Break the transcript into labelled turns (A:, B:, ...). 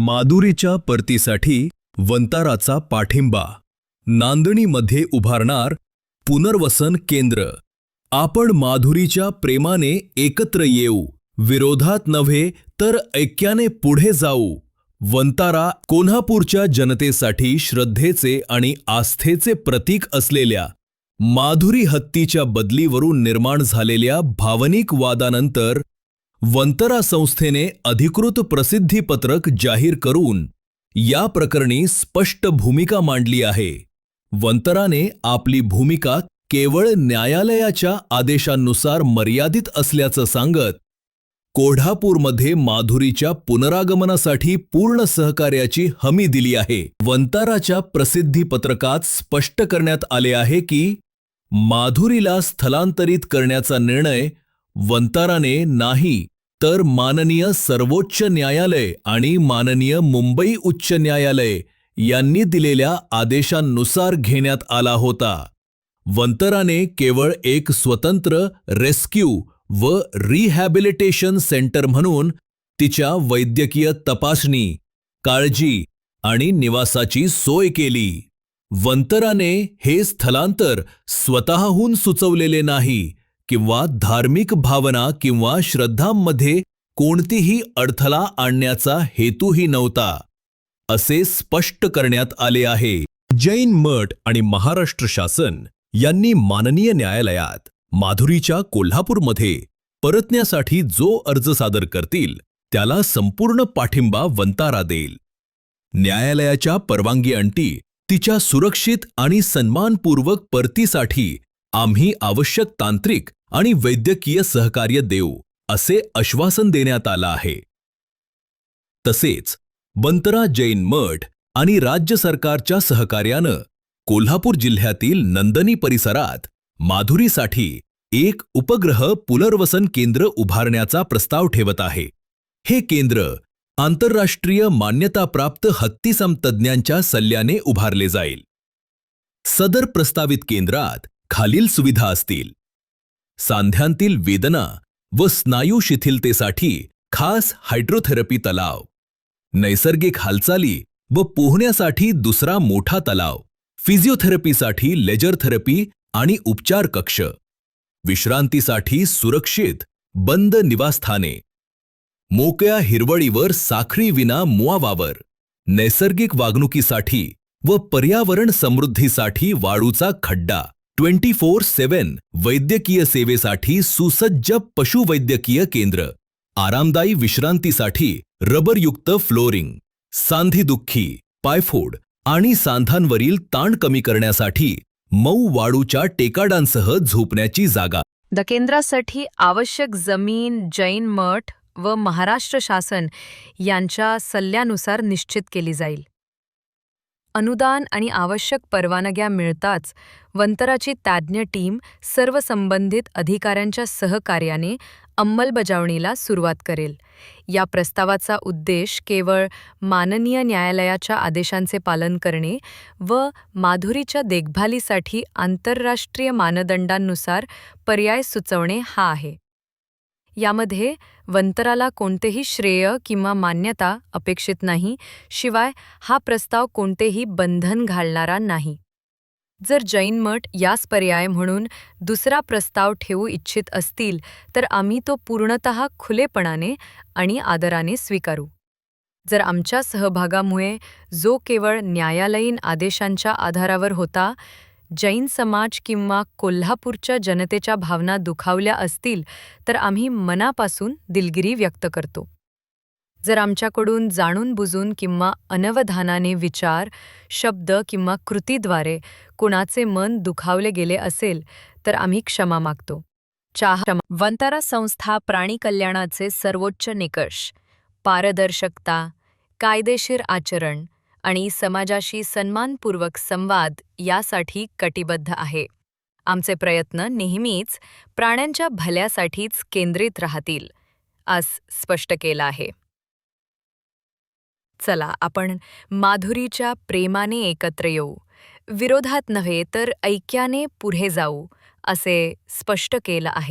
A: माधुरीच्या परतीसाठी वंताराचा पाठिंबा. नांदणीमध्ये उभारणार पुनर्वसन केंद्र. आपण माधुरीच्या प्रेमाने एकत्र येऊ. विरोधात नव्हे तर ऐक्याने पुढे जाऊ. वंतारा कोल्हापूरच्या जनतेसाठी श्रद्धेचे आणि आस्थेचे प्रतीक असलेल्या माधुरी हत्तीच्या बदलीवरून निर्माण झालेल्या भावनिक वादानंतर वंतरा संस्थेने अधिकृत प्रसिद्धीपत्रक जाहीर करून या प्रकरणी स्पष्ट भूमिका मांडली आहे. वंतराने आपली भूमिका केवळ न्यायालयाच्या आदेशांनुसार मर्यादित असल्याचं सांगत कोढापूरमध्ये माधुरीच्या पुनरागमनासाठी पूर्ण सहकार्याची हमी दिली आहे. वंताराच्या प्रसिद्धीपत्रकात स्पष्ट करण्यात आले आहे की माधुरीला स्थलांतरित करण्याचा निर्णय वंताराने नाही तर माननीय सर्वोच्च न्यायालय आणि माननीय मुंबई उच्च न्यायालय यांनी दिलेल्या आदेशांनुसार घेण्यात आला होता. वंतराने केवळ एक स्वतंत्र रेस्क्यू व रिहॅबिलिटेशन सेंटर म्हणून तिच्या वैद्यकीय तपासणी काळजी आणि निवासाची सोय केली. वंतराने हे स्थलांतर स्वतःहून सुचवलेले नाही किंवा धार्मिक भावना किंवा श्रद्धांमध्ये कोणतीही अडथळा आणण्याचा हेतूही नव्हता असे स्पष्ट करण्यात आले आहे. जैन मठ आणि महाराष्ट्र शासन यांनी माननीय न्यायालयात माधुरीच्या कोल्हापूरमध्ये परतण्यासाठी जो अर्ज सादर करतील त्याला संपूर्ण पाठिंबा वंतारा देईल. न्यायालयाच्या परवानगी अंटी तिच्या सुरक्षित आणि सन्मानपूर्वक परतीसाठी आम्ही आवश्यक तांत्रिक आणि वैद्यकीय सहकार्य देऊ असे आश्वासन देण्यात आलं आहे. तसेच बंतरा जैन मठ आणि राज्य सरकारच्या सहकार्यानं कोल्हापूर जिल्ह्यातील नंदनी परिसरात माधुरीसाठी एक उपग्रह पुनर्वसन केंद्र उभारण्याचा प्रस्ताव ठेवत आहे. हे केंद्र आंतरराष्ट्रीय मान्यताप्राप्त हत्तीसम तज्ज्ञांच्या सल्ल्याने उभारले जाईल. सदर प्रस्तावित केंद्रात खालील सुविधा असतील. सांध्यांतील वेदना व स्नायू शिथिलतेसाठी खास हायड्रोथेरपी तलाव नैसर्गिक हालचाली व पोहण्यासाठी दुसरा मोठा तलाव फिजिओथेरपीसाठी लेजर थेरपी आणि उपचार कक्ष विश्रांतीसाठी सुरक्षित बंद निवासस्थाने मोकळ्या हिरवळीवर साखळीविना मुआवावर नैसर्गिक वागणुकीसाठी व पर्यावरण समृद्धीसाठी वाळूचा खड्डा. ट्वेंटी फोर सेवन वैद्यकीय सेवेसाठी सुसज्ज पशुवैद्यकीय केंद्र. आरामदायी विश्रांतीसाठी रबरयुक्त फ्लोरिंग सांधीदुःखी पायफोड आणि सांधांवरील ताण कमी करण्यासाठी मऊ वाळूच्या टेकाडांसह झोपण्याची जागा.
B: द केंद्रासाठी आवश्यक जमीन जैन मठ व महाराष्ट्र शासन यांच्या सल्ल्यानुसार निश्चित केली जाईल. अनुदान आणि आवश्यक परवानग्या मिळताच वंतराची तज्ज्ञ टीम सर्व संबंधित अधिकाऱ्यांच्या सहकार्याने अंमलबजावणीला सुरुवात करेल. या प्रस्तावाचा उद्देश केवळ माननीय न्यायालयाच्या आदेशांचे पालन करणे व माधुरीच्या देखभालीसाठी आंतरराष्ट्रीय मानदंडांनुसार पर्याय सुचवणे हा आहे. यामध्ये वंतराला कोणतेही श्रेय किंवा मान्यता अपेक्षित नाही शिवाय हा प्रस्ताव कोणतेही बंधन घालणारा नाही. जर जैन मठ यास पर्याय म्हणून दुसरा प्रस्ताव ठेवू इच्छित असतील तर आम्ही तो पूर्णतः खुलेपणाने आणि आदराने स्वीकारू. जर आमच्या सहभागामुळे जो केवळ न्यायालयीन आदेशांच्या आधारावर होता जैन समाज किंवा कोल्हापूरच्या जनतेच्या भावना दुखावल्या असतील तर आम्ही मनापासून दिलगिरी व्यक्त करतो. जर आमच्याकडून जाणून बुजून किंवा अनवधानाने विचार शब्द किंवा कृतीद्वारे कुणाचे मन दुखावले गेले असेल तर आम्ही क्षमा मागतो. चाह वंतारा संस्था प्राणी कल्याणाचे सर्वोच्च निकष पारदर्शकता कायदेशीर आचरण आणि समाजाशी सन्मानपूर्वक संवाद यासाठी कटिबद्ध आहे. आमचे प्रयत्न नेहमीच प्राण्यांच्या भल्यासाठीच केंद्रित राहतील आज स्पष्ट केलं आहे. चला आपण माधुरीच्या प्रेमाने एकत्र येऊ. विरोधात नव्हे तर ऐक्याने पुढे जाऊ असे स्पष्ट केलं आहे.